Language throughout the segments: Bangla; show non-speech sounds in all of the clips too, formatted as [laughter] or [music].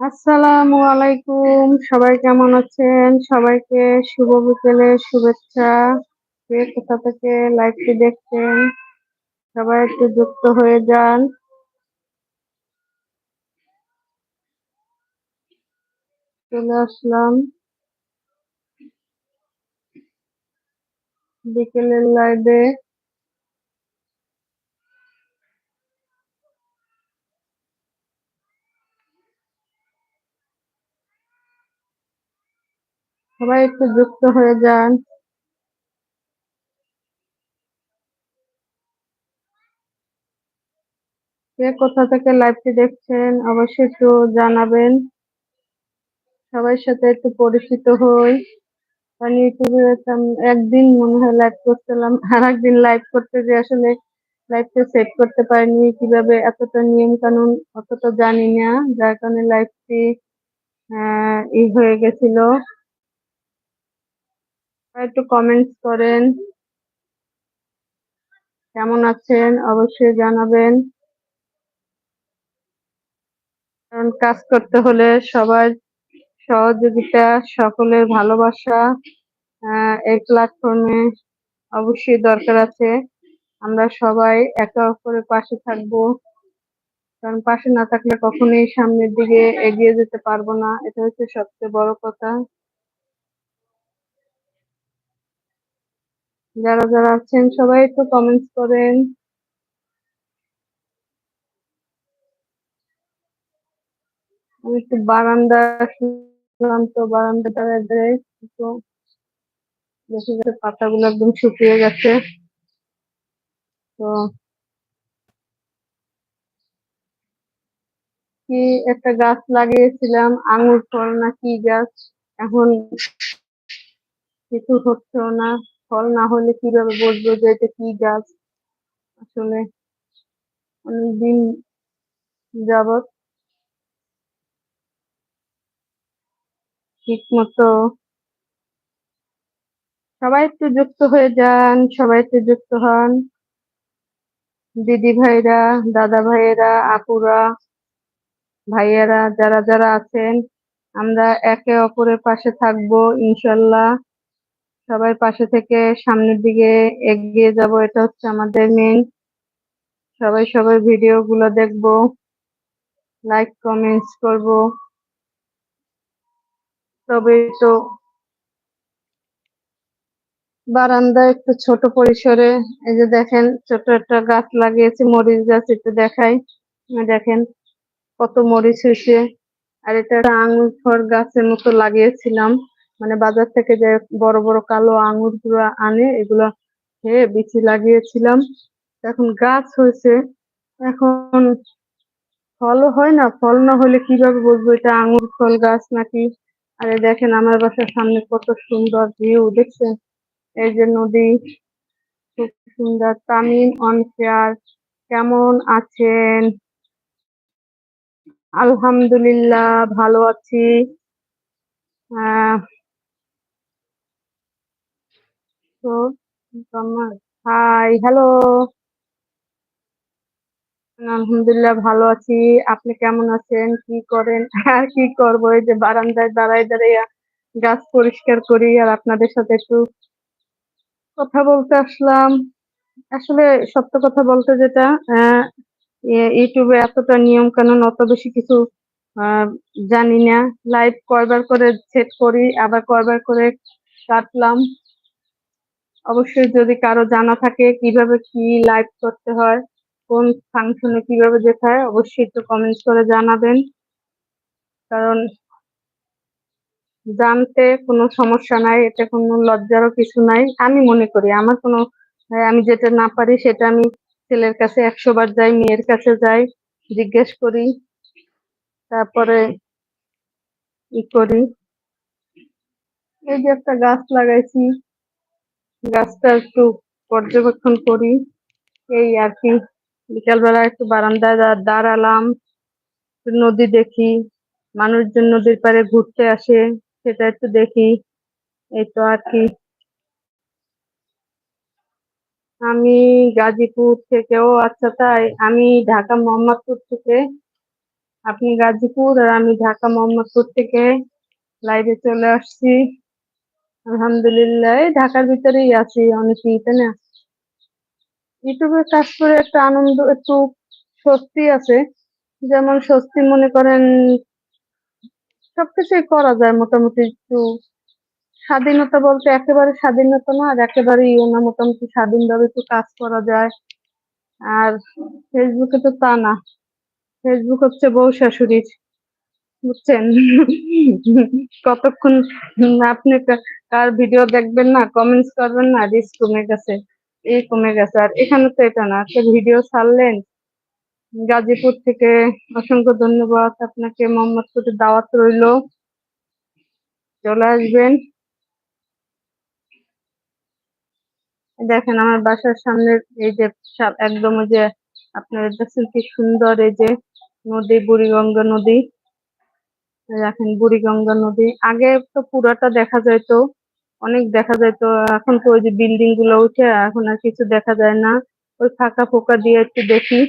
আসসালামু আলাইকুম। সবাই কেমন আছেন? সবাইকে শুভ বিকেলের শুভেচ্ছা। কোথা থেকে লাইভটি দেখছেন? সবাই একটু যুক্ত হয়ে যান। চলে আসলাম। বিকেলের লাইভে। সবাই একটু যুক্ত হয়ে যান। কে কোথা থেকে লাইভটি দেখছেন, অবশ্যই একটু জানাবেন। সবার সাথে একটু পরিচিত হই। কারণ ইউটিউবে একদিন মনে হয় লাইভ করছিলাম আর একদিন লাইভ করতে যে আসলে লাইভটা সেট করতে পারিনি, কীভাবে এতটা নিয়ম কানুন অতটা জানি না। যার কারণে লাইভটি ই হয়ে গেছিল। একটু কমেন্টস করেন। কেমন আছেন? অবশ্যই জানাবেন। কারণ কাজ করতে হলে সবার সহযোগিতা, সকলের ভালোবাসা এই প্ল্যাটফর্মে অবশ্যই দরকার আছে। আমরা সবাই একে অপরের পাশে থাকব। কারণ পাশে না থাকলে কখনোই সামনের দিকে এগিয়ে যেতে পারব না। এটা হচ্ছে সবচেয়ে বড় কথা। যারা যারা আছেন, সবাই একটু কমেন্টস করেন। একটু বারান্দা আসলাম তো বারান্দা দাঁড়ায় একটু দেখে গেছে পাতাগুলো একদম শুকিয়ে গেছে। তো কি একটা গাছ লাগিয়েছিলাম, আঙুর ফল না কি গাছ? এখন কিছু হচ্ছেও না। ফল না হলে কীভাবে বুঝব যে এটা কি গাছ? আসলে অনেকদিন যাবত ঠিক মতো সবাই একটু যুক্ত হয়ে যান, সবাই একটু যুক্ত হন। দিদি ভাইরা দাদা ভাইয়েরা আপুরা, ভাইয়েরা, যারা যারা আছেন, আমরা একে অপরের পাশে থাকব, ইনশাল্লাহ। সবাই পাশে থেকে সামনের দিকে এগিয়ে যাব, এটা হচ্ছে আমাদের মেন সবাই সবাই ভিডিও গুলো দেখব লাইক কমেন্টস করব। তবে তো বারান্দা একটু ছোট পরিসরে, এই যে দেখেন, ছোট একটা গাছ লাগিয়েছি, মরিচ গাছ একটু দেখাই। দেখেন, কত মরিচ হয়েছে। আর এটা আঙুর ফল গাছের মতো লাগিয়েছিলাম। মানে বাজার থেকে যে বড় বড় কালো আঙুরগুলো আনে, এগুলো খেয়ে বিচি লাগিয়েছিলাম। এখন গাছ হয়েছে। এখন ফলও হয় না। ফল না হলে কীভাবে বুঝব এটা আঙুর ফল গাছ নাকি? আরে দেখেন আমার বাসার সামনে কত সুন্দর ভিউ দেখছেন? এই যে নদী, খুব সুন্দর। তামিম অন ফেয়ার কেমন আছেন? আলহামদুলিল্লাহ, ভালো আছি। তো হাই হ্যালো আলহামদুলিল্লাহ ভালো আছি। আপনি কেমন আছেন? কি করেন? আর কি করব? এই যে বারান্দায় দাঁড়ায় দাঁড়াইয়া গাছ পরিষ্কার করি আর আপনাদের সাথে একটু কথা বলতে আসলাম। আসলে সত্য কথা বলতে যেটা ইউটিউবে এতটা নিয়ম কানুন অত বেশি কিছু জানি না। লাইভ কয়বার করে সেট করি, আবার কয়বার করে কাটলাম। অবশ্যই যদি কারও জানা থাকে কীভাবে কি লাইভ করতে হয়, কোন ফাংশনে কীভাবে যেতে হয়, অবশ্যই একটু কমেন্ট করে জানাবেন। কারণ জানতে কোনো সমস্যা নাই এটা কোনো লজ্জারও কিছু নাই। আমি মনে করি, আমার কোনো আমি যেটা না পারি সেটা আমি ছেলের কাছে একশো বার যাই, মেয়ের কাছে যাই, জিজ্ঞেস করি, তারপরে ই করি। এই যে একটা গাছ লাগাইছি গাছটা একটু পর্যবেক্ষণ করি। এই আর কি বিকালবেলা একটু বারান্দায় দাঁড়ালাম নদী দেখি, মানুষজন নদীর পারে ঘুরতে আসে, সেটা একটু দেখি, এই তো আর কি। আমি গাজীপুর থেকেও আচ্ছা তাই, আমি ঢাকা মোহাম্মদপুর থেকে। আপনি গাজীপুর আর আমি ঢাকা মোহাম্মদপুর থেকে লাইভে চলে আসছি। আলহামদুলিল্লাহ ঢাকার ভিতরেই আছি অনেকেই, তাই না? ইউটিউবে কাজ করে একটা আনন্দ, একটু স্বস্তি আছে। যেমন স্বস্তি মনে করেন, সবকিছুই করা যায় মোটামুটি একটু। স্বাধীনতা বলতে একেবারে স্বাধীনতা না, আর একেবারে ইয়ে না, মোটামুটি স্বাধীনভাবে একটু কাজ করা যায়। আর ফেসবুকে তো তা না। ফেসবুক হচ্ছে বউ শাশুড়ির। বুঝছেন? কতক্ষণ আপনি কার ভিডিও দেখবেন না কমেন্টস করবেন না রিচ কমে গেছে এই কমে গেছে। আর এখানে তো এটা না ভিডিও ছাড়লেন। গাজীপুর থেকে অসংখ্য ধন্যবাদ আপনাকে, মোহাম্মদপুরে দাওয়াত রইল। চলে আসবেন। দেখেন আমার বাসার সামনে এই যে একদম ওই যে আপনারা দেখছেন কি সুন্দর এই যে নদী, বুড়িগঙ্গা নদী। দেখেন বুড়িগঙ্গা নদী। আগে তো পুরাটা দেখা যাইতো, অনেক দেখা যাইতো। এখন তো ওই যে বিল্ডিংগুলো উঠে এখন আর কিছু দেখা যায় না। ওই ফাঁকা ফোকা দিয়ে একটু দেখি।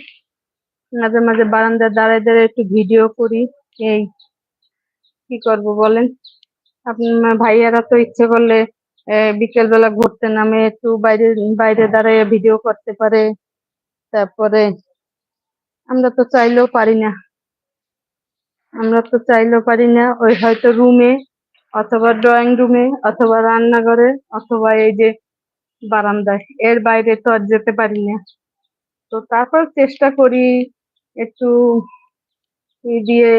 মাঝে মাঝে বারান্দায় দাঁড়ায় দাঁড়ায় একটু ভিডিও করি। এই, কি করব বলেন? আপনার ভাইয়ারা তো ইচ্ছে করলে বিকেল বেলা ঘুরতে নামে, একটু বাইরে বাইরে দাঁড়ায় ভিডিও করতে পারে। তারপরে আমরা তো চাইলেও পারি না। আমরা তো চাইলেও পারি না। ওই হয়তো রুমে অথবা ড্রয়িং রুমে অথবা রান্নাঘরে অথবা এই যে বারান্দায়। এর বাইরে তো আর যেতে পারি না। তো তারপর চেষ্টা করি একটু দিয়ে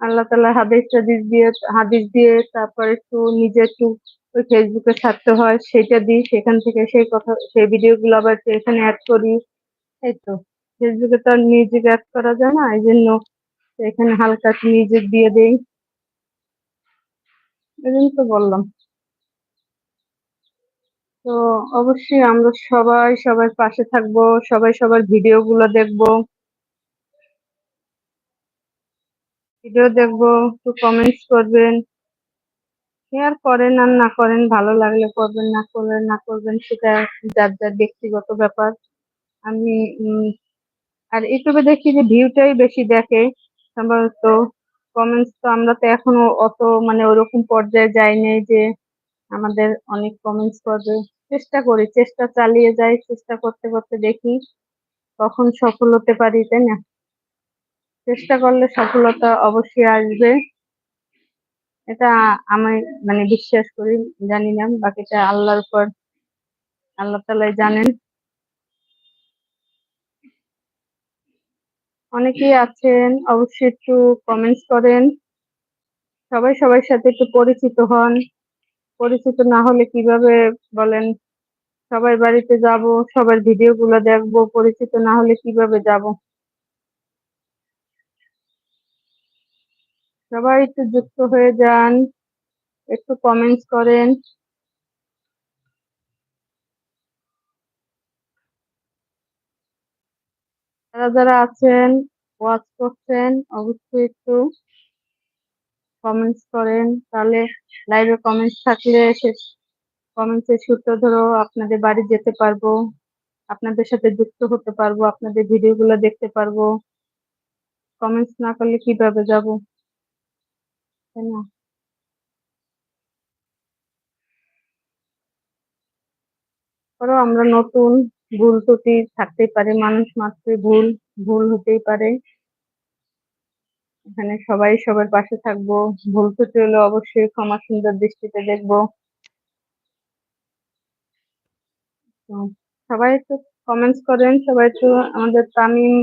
আল্লাহ তালা হাদিস টাদিস দিয়ে, হাদিস দিয়ে তারপর একটু নিজে একটু ওই ফেসবুকে ছাড়তে হয় সেটা দিই। সেখান থেকে সেই কথা, সেই ভিডিও গুলো আবার এখানে অ্যাড করি। এই তো। ফেসবুকে তো আর মিউজিক অ্যাড করা যায় না। এই জন্য এখানে হালকা মিউজিক দিয়ে দেই। এই জন্য তো বললাম। তো অবশ্যই আমরা সবাই সবার পাশে থাকব, সবাই সবার ভিডিও গুলো দেখব। ভিডিও দেখব, একটু কমেন্টস করবেন। শেয়ার করেন আর না করেন, ভালো লাগলে করবেন, না করলে না করবেন, সেটা যার যার ব্যক্তিগত ব্যাপার। আমি আর ইউটিউবে দেখি যে ভিউটাই বেশি দেখে। সম্ভবত কমেন্টস তো আমরা তো এখনও অত মানে ওরকম পর্যায়ে যাইনি যে আমাদের অনেক কমেন্টস করবে। চেষ্টা করি, চেষ্টা চালিয়ে যাই, চেষ্টা করতে করতে দেখি কখন সফল হতে পারি, তাই না? চেষ্টা করলে সফলতা অবশ্যই আসবে। এটা আমি মানে বিশ্বাস করি, জানি না, বাকিটা আল্লাহর উপর, আল্লাহ তালাই জানেন। অনেকেই আছেন, অবশ্যই একটু কমেন্টস করেন। সবাই সবার সাথে একটু পরিচিত হন। পরিচিত না হলে কীভাবে বলেন, সবার বাড়িতে যাব, সবার ভিডিও গুলো দেখব, পরিচিত না হলে কীভাবে যাব? সবাই একটু যুক্ত হয়ে যান, একটু কমেন্টস করেন। যারা যারা আছেন ওয়াচ করছেন, অবশ্যই একটু কমেন্টস করেন। তাহলে লাইভে কমেন্টস থাকলে সে কমেন্টসের সূত্র ধরো আপনাদের বাড়ি যেতে পারব, আপনাদের সাথে যুক্ত হতে পারব, আপনাদের ভিডিও গুলো দেখতে পারব। কমেন্টস না করলে কীভাবে যাব? তাই না? আমরা নতুন ভুল ত্রুটি থাকতেই পারে, মানুষ মাত্রই ভুল ভুল হতেই পারে। এখানে সবাই সবার পাশে থাকব। ভুল ত্রুটি হলে অবশ্যই ক্ষমা সুন্দর দৃষ্টিতে দেখব। সবাই একটু কমেন্টস করেন, সবাই একটু আমাদের তামিম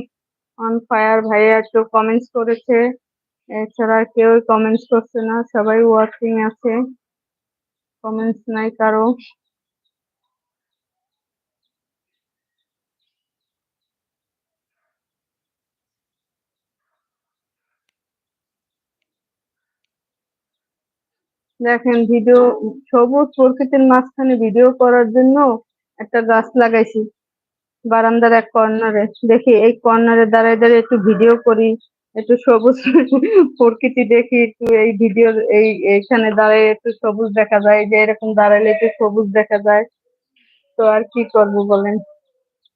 অন ফায়ার ভাইয়া একটু কমেন্টস করেছে। এছাড়া কেউ কমেন্টস করছে না, সবাই ওয়াচিং আছে। কমেন্টস নাই কারও। দেখেন ভিডিও সবুজ প্রকৃতির মাঝখানে ভিডিও করার জন্য একটা গাছ লাগাইছি। বারান্দার এক কর্নারে। দেখি এই কর্নারে দাঁড়ায় দাঁড়িয়ে একটু ভিডিও করি, একটু সবুজ [laughs] প্রকৃতি দেখি, একটু এই ভিডিও এই, এইখানে দাঁড়ায় একটু সবুজ দেখা যায়, যে এরকম দাঁড়ালে একটু সবুজ দেখা যায়। তো আর কি করব বলেন?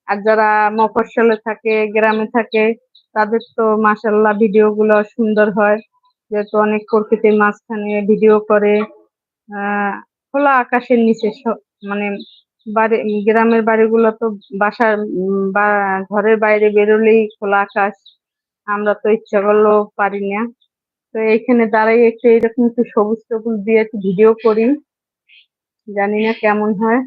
আর যারা মফস্বলে থাকে, গ্রামে থাকে, তাদের তো মাসাল্লাহ ভিডিও গুলো সুন্দর হয়। যেহেতু অনেক প্রকৃতির মাঝখানে ভিডিও করে খোলা আকাশের নিচে মানে বাড়ি, গ্রামের বাড়িগুলো তো বাসার বা, ঘরের বাইরে বেরোলেই খোলা আকাশ, আমরা তো ইচ্ছা করলেও পারি না। তো এইখানে দাঁড়াই একটু এরকম একটু সবুজ সবুজ দিয়ে একটু ভিডিও করি, জানি না কেমন হয়।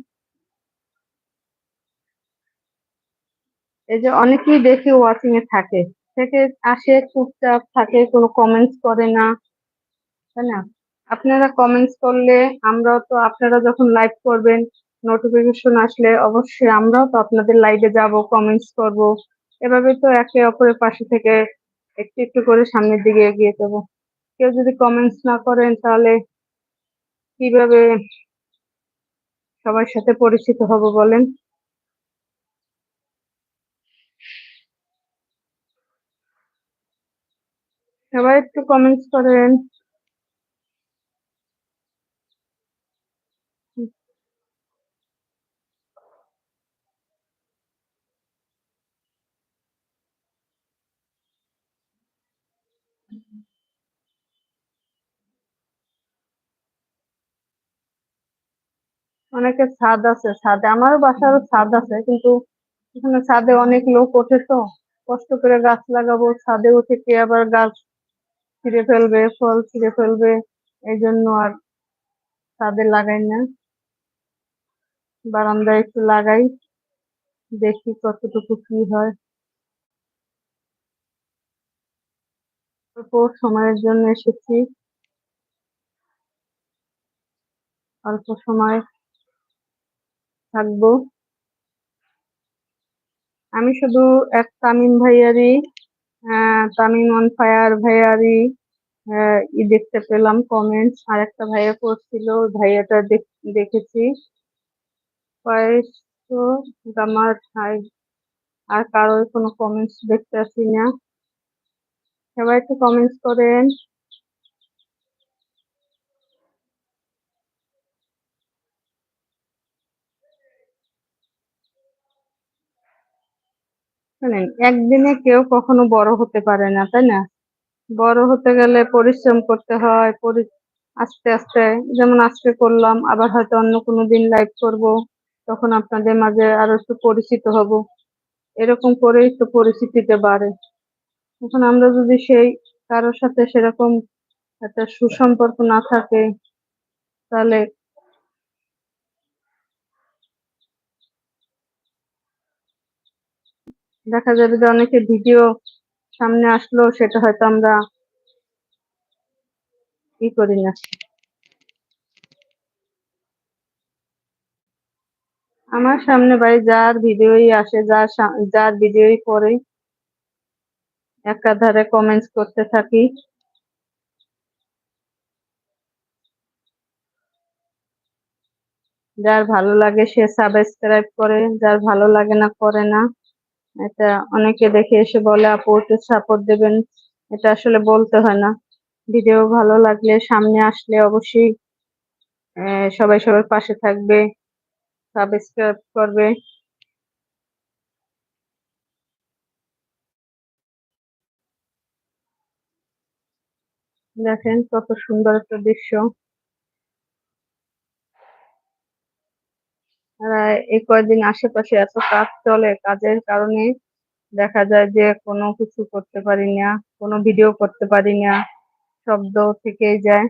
এই যে অনেকেই দেখি ওয়াচিং এ থাকে। থেকে আসে, চুপচাপ থাকে, কোনো কমেন্টস করে না, তাই না? আপনারা কমেন্টস করলে আমরাও তো, আপনারা যখন লাইভ করবেন নোটিফিকেশন আসলে অবশ্যই আমরাও তো আপনাদের লাইভে যাব কমেন্টস করব। এভাবে তো একে অপরের পাশে থেকে একটু একটু করে সামনের দিকে এগিয়ে যাব। কেউ যদি কমেন্টস না করেন, তাহলে কীভাবে সবার সাথে পরিচিত হব বলেন? সবাই একটু কমেন্টস করেন। অনেকের ছাদ আছে, ছাদে আমারও বাসারও ছাদ আছে, কিন্তু এখানে ছাদে অনেক লোক ওঠে তো। কষ্ট করে গাছ লাগাবো, ছাদে উঠে কে আবার গাছ ছিঁড়ে ফেলবে, ফল ছিঁড়ে ফেলবে এই জন্য আর ছাদে লাগাই না। বারান্দায় একটু লাগাই, দেখি কতটুকু কি হয়। অল্প সময়ের জন্য এসেছি। অল্প সময় থাকব। আমি শুধু এক তামিম ভাইয়ারই তামিম অন ফায়ার ভাইয়ারই ই দেখতে পেলাম কমেন্টস আর একটা ভাইয়া করছিল ভাইয়াটা দেখ- দেখেছি। আমার ভাই আর কারোর কোনো কমেন্টস দেখতে আসি না সবাই একটু কমেন্টস করেন। শুনেন একদিনে কেউ কখনো বড় হতে পারে না, তাই না? বড় হতে গেলে পরিশ্রম করতে হয় আস্তে আস্তে। যেমন আজকে করলাম, আবার হয়তো অন্য কোনো দিন লাইভ করব, তখন আপনাদের মাঝে আরও একটু পরিচিত হব। এরকম করেই তো পরিচিতিটা বাড়ে। এখন আমরা যদি সেই কারোর সাথে সেরকম একটা সুসম্পর্ক না থাকে, তাহলে দেখা যাবে যে অনেকে ভিডিও সামনে আসলো, সেটা হয়তো আমরা ই করি না। আমার সামনে ভাই যার ভিডিওই আসে, যার যার ভিডিওই করে একাধারে কমেন্টস করতে থাকি। যার ভালো লাগে সে সাবস্ক্রাইব করে, যার ভালো লাগে না, করে না। এটা অনেকে দেখে এসে বলে, আপু, একটু সাপোর্ট দেবেন। এটা আসলে বলতে হয় না। ভিডিও ভালো লাগলে সামনে আসলে অবশ্যই সবাই সবার পাশে থাকবে সাবস্ক্রাইব করবে। দেখেন কত সুন্দর একটা দৃশ্য। এই কয়দিন আশেপাশে এত কাজ চলে, কাজের কারণে দেখা যায় যে কোনো কিছু করতে পারি না, কোনো ভিডিও করতে পারি না, শব্দ থেকেই যায়।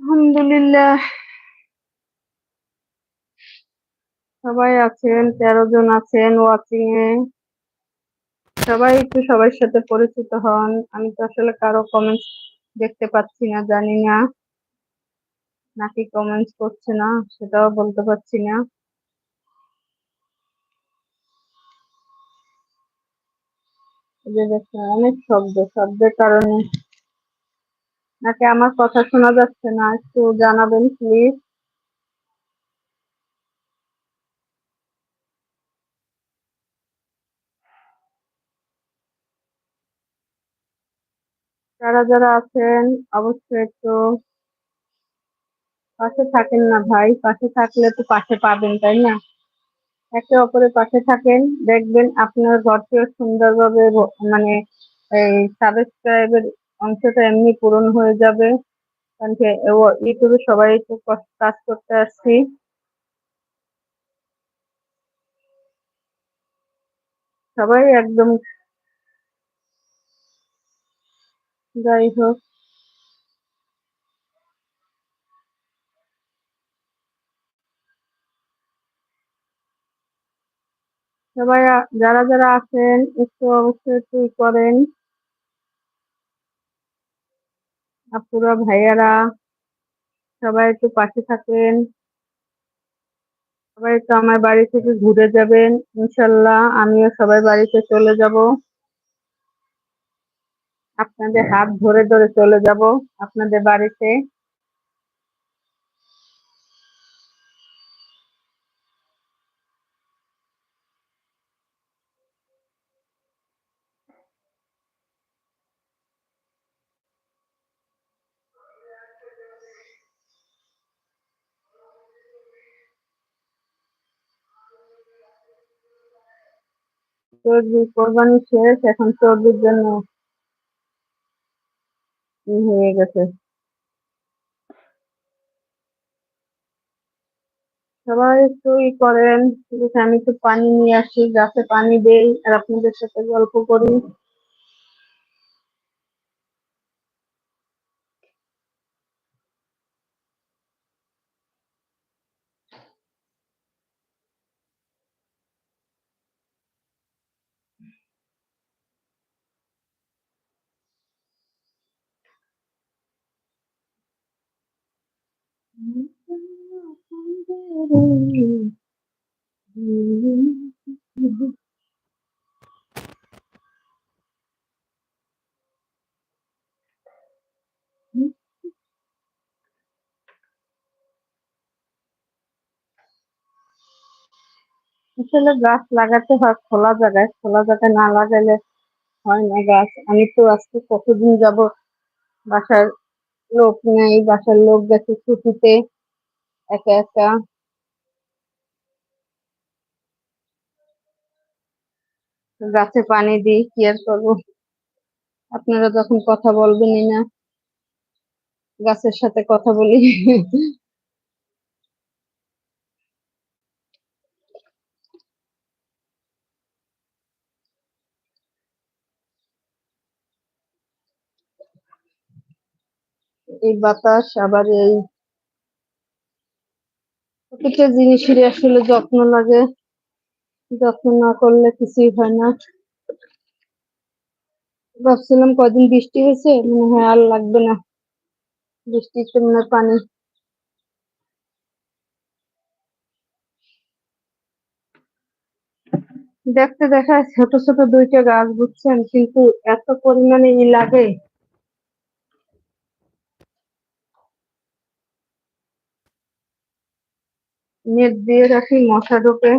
আলহামদুলিল্লাহ। সবাই আছেন, তেরো জন আছেন ওয়াচিং এ। সবাই একটু সবার সাথে পরিচিত হন। আমি তো আসলে কারও কমেন্টস দেখতে পাচ্ছি না, জানি না। নাকি কমেন্টস করছে না, সেটাও বলতে পারছি না। অনেক শব্দ, শব্দের কারণে। নাকি আমার কথা শোনা যাচ্ছে না, একটু জানাবেন প্লিজ যারা যারা আছেন, অবশ্যই একটু পাশে থাকেন না ভাই, পাশে থাকলে তো পাশে পাবেন, তাই না? একে অপরের পাশে থাকেন, দেখবেন আপনার ঘরটিও সুন্দরভাবে মানে এই সাবস্ক্রাইবের অংশটা এমনি পূরণ হয়ে যাবে। কারণ কি ইউটিউবে সবাই তো কষ্ট- কাজ করতে আসছি। সবাই একদম যাই হোক। সবাই যারা যারা আছেন, একটু অবশ্যই একটু করেন। আপুরা, ভাইয়ারা, সবাই একটু পাশে থাকেন। সবাই তো আমার বাড়ি থেকে ঘুরে যাবেন, ইনশাল্লাহ। আমিও সবাই বাড়িতে চলে যাব। আপনাদের হাত ধরে ধরে চলে যাব আপনাদের বাড়িতে। চর্বি কোরবানি শেষ এখন চর্বির জন্য হয়ে গেছে। সবাই একটু ই করেন আমি একটু পানি নিয়ে আসি, গাছে পানি দেই, আর আপনাদের সাথে গল্প করি। আসলে গাছ লাগাতে হয়, খোলা জায়গায়। খোলা জায়গায় না লাগালে হয় না গাছ। আমি তো আজকে কতদিন যাব বাসার লোক নেই, বাসার লোক গেছে ছুটিতে একা একা। গাছে পানি দিই, কি আর করব? আপনারা যখন কথা বলবেনই না, গাছের সাথে কথা বলি। এই বাতাস, আবার এই প্রত্যেকটা জিনিসেরই আসলে যত্ন লাগে। যত্ন না করলে কিছুই হয় না। ভাবছিলাম কদিন বৃষ্টি হয়েছে, মনে হয় আর লাগবে না। বৃষ্টিতে মনে পানি। দেখতে দেখায় ছোট ছোট দুইটা গাছ বুঝছেন, কিন্তু এত পরিমাণে ই লাগে। নেট দিয়ে রাখি মশা ঢোকে।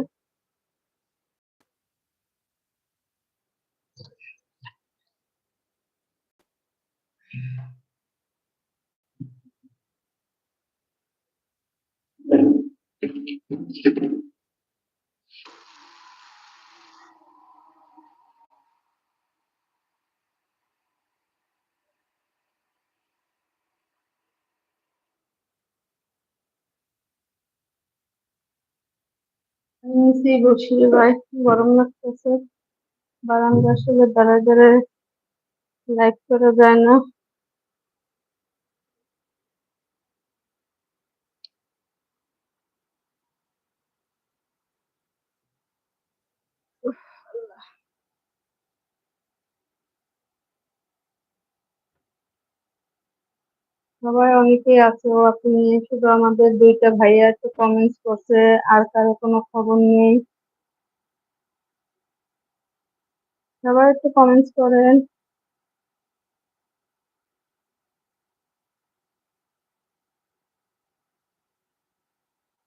নিচেই বসি ভাই গরম লাগতেছে। বারান্দা আসলে দাঁড়ায় দাঁড়ায় লাইট করা যায় না। সবাই অনেকেই আছে আপনি শুধু আমাদের দুইটা ভাইয়া একটু কমেন্টস করছে, আর কারও কোনো খবর নেই। সবাই একটু কমেন্টস করেন।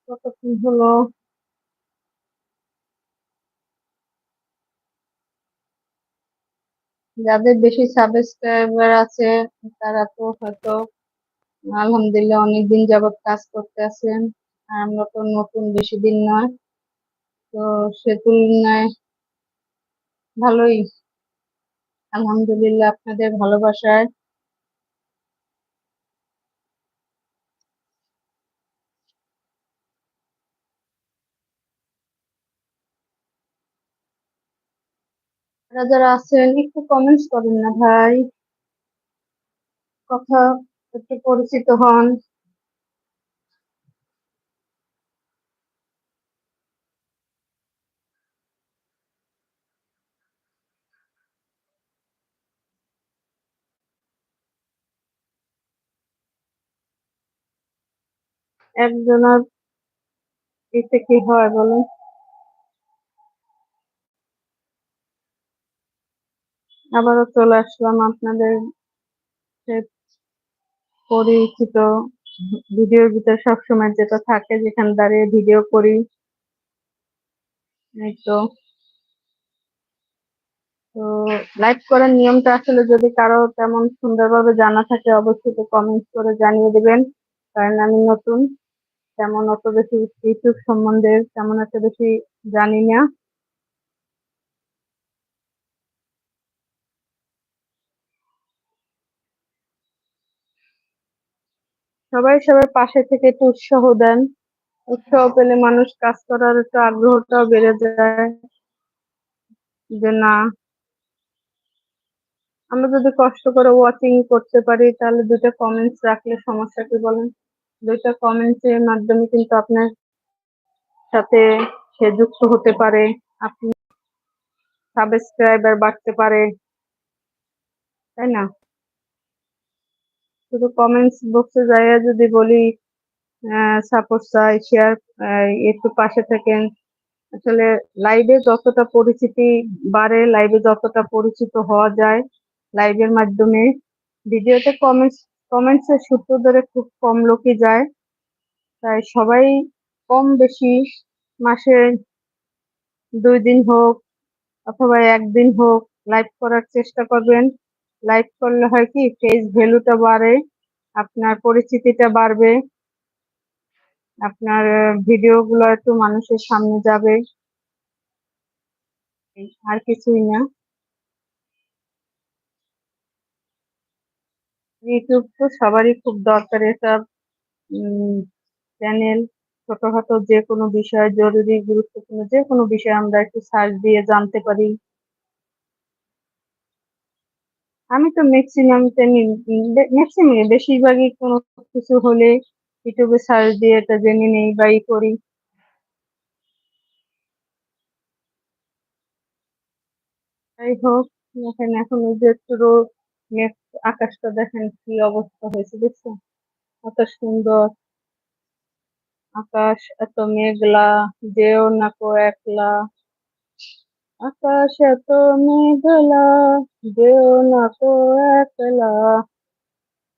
কতক্ষণ হলো? যাদের বেশি সাবস্ক্রাইবার আছে, তারা তো হয়তো আলহামদুলিল্লাহ অনেকদিন যাবত কাজ করতে আছেন, আর আমরা তো নতুন বেশি দিন নয়। তো সে তুলনায় ভালোই। আলহামদুলিল্লাহ আপনাদের ভালোবাসায়। যারা আছেন, একটু কমেন্টস করেন না ভাই। কথা একটু পরিচিত হন। একজনের এতে কি হয় বলুন? আবারও চলে আসলাম আপনাদের পরিচিত ভিডিওর ভিতরে সবসময় যেটা থাকে, যেখানে দাঁড়িয়ে ভিডিও করি। তো। তো লাইক করার নিয়মটা আসলে যদি কারও তেমন সুন্দরভাবে জানা থাকে, অবশ্যই তো কমেন্ট করে জানিয়ে দেবেন। কারণ আমি নতুন, তেমন অত বেশি ইউটিউব সম্বন্ধে তেমন এত বেশি জানি না। সবাই সবার পাশে থেকে একটু উৎসাহ দেন। উৎসাহ পেলে মানুষ কাজ করার একটু আগ্রহটাও বেড়ে যায় যে না, আমরা যদি কষ্ট করে ওয়াচিং করতে পারি, তাহলে দুইটা কমেন্টস রাখলে সমস্যা কি বলেন? দুইটা কমেন্টস এর মাধ্যমে কিন্তু আপনার সাথে সে যুক্ত হতে পারে, আপনি সাবস্ক্রাইবার বাড়তে পারে। তাই না? শুধু কমেন্টস বক্সে যাইয়া যদি বলি সাপোর্ট চাই শেয়ার একটু পাশে থাকেন। আসলে লাইভে যতটা পরিচিতি বাড়ে লাইভে যতটা পরিচিত হওয়া যায় লাইভের মাধ্যমে। ভিডিওতে কমেন্টস কমেন্টস এর সূত্র ধরে খুব কম লোকই যায়। তাই সবাই কম বেশি মাসে দুই দিন হোক অথবা একদিন হোক লাইভ করার চেষ্টা করবেন। লাইভ করলে হয় কি ফেস ভ্যালুটা বাড়ে, আপনার পরিচিতিটা বাড়বে, আপনার ভিডিও গুলো একটু মানুষের সামনে যাবে। আর কিছুই না। ইউটিউব তো সবারই খুব দরকার এসব চ্যানেল ছোটখাটো যে কোনো বিষয়, জরুরি, গুরুত্বপূর্ণ যে কোনো বিষয় আমরা একটু সার্চ দিয়ে জানতে পারি। আমি তো ম্যাক্সিমাম ম্যাক্সিমাম বেশিরভাগই কোনো কিছু হলে ইউটিউবে সার্চ দিয়ে এটা জেনে নেই বা ই করি। যাই হোক, দেখেন এখন যে পুরো আকাশটা দেখেন কি অবস্থা হয়েছে, দেখছেন? কত সুন্দর। আকাশ এত মেঘলা, যেও না কো একলা। আকাশ এত মেঘলা যেও না তো একলা।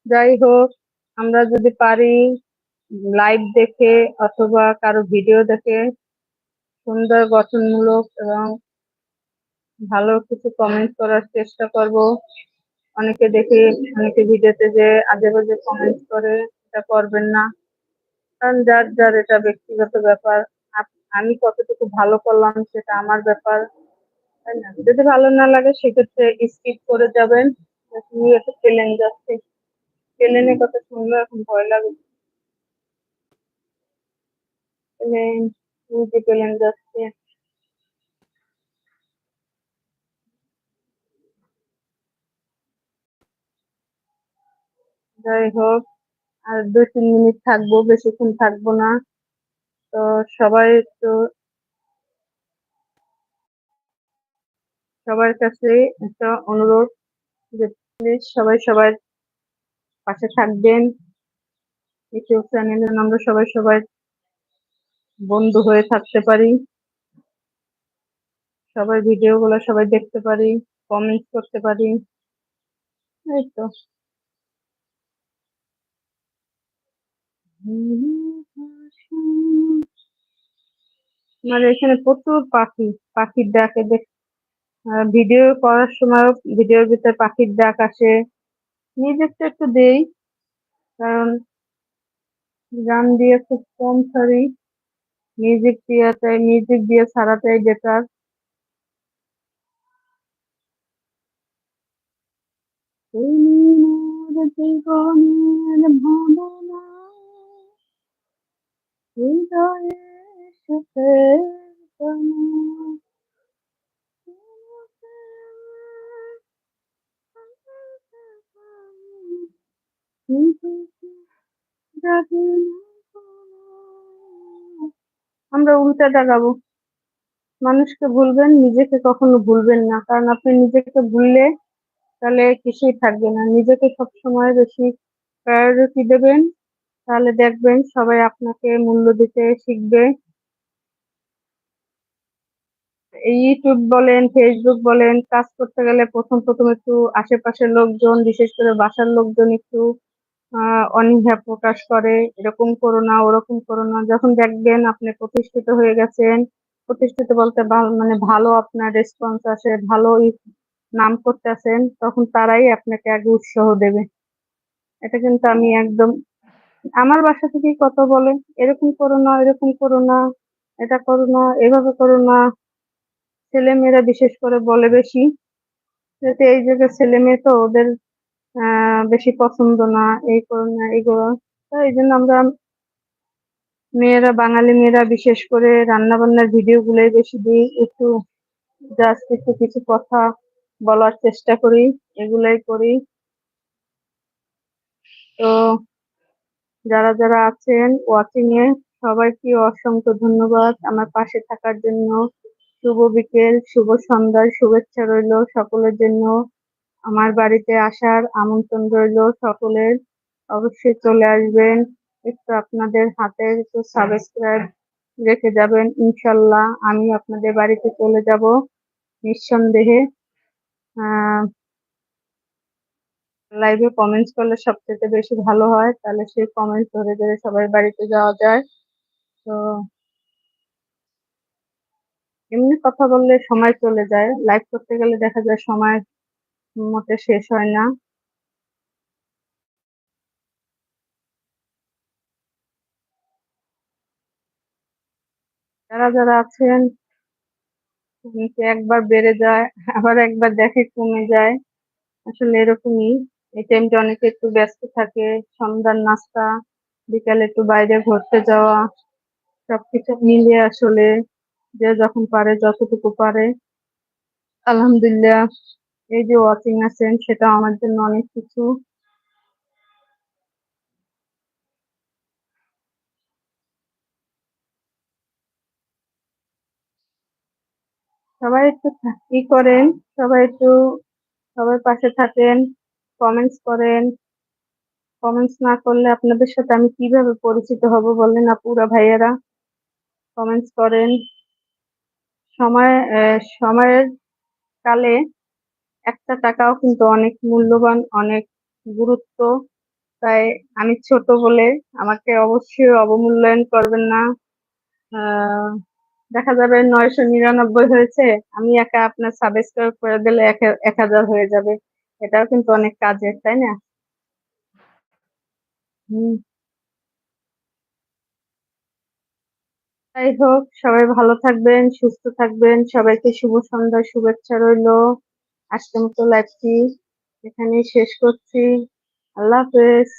যাই হোক, আমরা যদি পারি লাইভ দেখে অথবা কারও ভিডিও দেখে সুন্দর গঠনমূলক এবং ভালো কিছু কমেন্ট করার চেষ্টা করব। অনেকে দেখি, অনেকে ভিডিওতে যে আজে বাজে কমেন্ট করে এটা করবেন না। কারণ যার যার এটা ব্যক্তিগত ব্যাপার আমি কতটুকু ভালো করলাম সেটা আমার ব্যাপার। যদি ভালো না লাগে, সেক্ষেত্রে স্কিপ করে যাবেন। তুমি একটা প্লেন যাচ্ছে প্লেনের কথা শুনলে এখন ভয় লাগে। প্লেন প্লেন যাচ্ছে যাই হোক, আর দুই তিন মিনিট থাকব, বেশিক্ষণ থাকব না। তো সবাই একটু সবার কাছে একটা অনুরোধ যে প্লিজ সবাই সবার পাশে থাকবেন। ইউটিউব চ্যানেলে আমরা সবাই সবাই বন্ধু হয়ে থাকতে পারি। সবাই ভিডিও গুলো সবাই দেখতে পারি কমেন্ট করতে পারি। এই তো। মানে এখানে প্রচুর পাখি, পাখির ডাকে দেখ ভিডিও করার সময় ভিডিওর ভিতরে পাখির ডাক আসে। মিউজিকটা একটু দেই, কারণ গান দিয়ে খুব কম ছাড়ি। মিউজিক দেওয়াটাই মিউজিক দিয়ে ছাড়াটাই বেটার হৃদয়ে। আমরা উল্টাটা গাবো মানুষকে ভুলবেন, নিজেকে কখনো ভুলবেন না। কারণ আপনি নিজেকে ভুললে তাহলে কিছুই থাকবে না। নিজেকে সবসময় বেশি প্রায়োরিটি দেবেন, তাহলে দেখবেন সবাই আপনাকে মূল্য দিতে শিখবে। ইউটিউব বলেন ফেসবুক বলেন, কাজ করতে গেলে প্রথম প্রথম একটু আশেপাশের লোকজন, বিশেষ করে বাসার লোকজন একটু অনীহা প্রকাশ করে, এরকম করো না, ওরকম করো না। যখন দেখবেন আপনি প্রতিষ্ঠিত হয়ে গেছেন, প্রতিষ্ঠিত বলতে মানে ভালো আপনার রেসপন্স আসে, ভালো নাম করতেছেন, তখন তারাই আপনাকে আগে উৎসাহ দেবে। এটা কিন্তু আমি একদম, আমার বাসা থেকেই কথা বলে, এরকম করো না, এরকম করো না, এটা করো না, এভাবে করো না। ছেলে মেয়েরা বিশেষ করে বলে বেশি। যাতে এই জায়গায় ছেলে মেয়ে তো ওদের বেশি পছন্দ না, এই করো না এগুলো তো এই জন্য আমরা মেয়েরা, বাঙালি মেয়েরা বিশেষ করে রান্না বান্নার ভিডিও গুলোই বেশি দিই। একটু জাস্ট একটু কিছু কথা বলার চেষ্টা করি, এগুলাই করি। তো যারা যারা আছেন ওয়াচিং এ, সবাইকে অসংখ্য ধন্যবাদ আমার পাশে থাকার জন্য। শুভ বিকেল, শুভ সন্ধ্যার শুভেচ্ছা রইল সকলের জন্য। আমার বাড়িতে আসার আমন্ত্রণ রইল সকলের। অবশ্যই চলে আসবেন। একটু আপনাদের হাতে একটু সাবস্ক্রাইব রেখে যাবেন, ইনশাল্লাহ। আমি আপনাদের বাড়িতে চলে যাব নিঃসন্দেহে। লাইভে কমেন্টস করলে সব থেকে বেশি ভালো হয়। তাহলে সেই কমেন্টস ধরে ধরে সবার বাড়িতে যাওয়া যায়। তো এমনি কথা বললে সময় চলে যায়। লাইভ করতে গেলে দেখা যায় সময় মতে শেষ হয় না। যারা যারা আছেন একবার বেড়ে যায়, আবার একবার দেখে কমে যায়। আসলে এরকমই, এই টাইমটা অনেকে একটু ব্যস্ত থাকে, সন্ধ্যার নাস্তা, বিকালে একটু বাইরে ঘুরতে যাওয়া, সবকিছু মিলে আসলে যে যখন পারে, যতটুকু পারে। আলহামদুলিল্লাহ। এই যে ওয়াচিং আছেন সেটা আমার জন্য অনেক কিছু। সবাই একটু ই করেন, সবাই একটু সবাই পাশে থাকেন কমেন্টস করেন। কমেন্টস না করলে আপনাদের সাথে আমি কীভাবে পরিচিত হব বলেন আপুরা ভাইয়েরা? কমেন্টস করেন। সময় সময়ের কালে একটা টাকাও কিন্তু অনেক মূল্যবান, অনেক গুরুত্ব। তাই আমি ছোট বলে আমাকে অবশ্যই অবমূল্যায়ন করবেন না। দেখা যাবে নয়শো নিরানব্বই হয়েছে, আমি একা আপনার সাবস্ক্রাইব করে দিলে এক হাজার হয়ে যাবে। এটাও কিন্তু অনেক কাজের, তাই না? যাই হোক, সবাই ভালো থাকবেন, সুস্থ থাকবেন, সবাইকে শুভ সন্ধ্যার শুভেচ্ছা রইল। আজকের মতো লাইভটি এখানে শেষ করছি। আল্লাহ হাফেজ।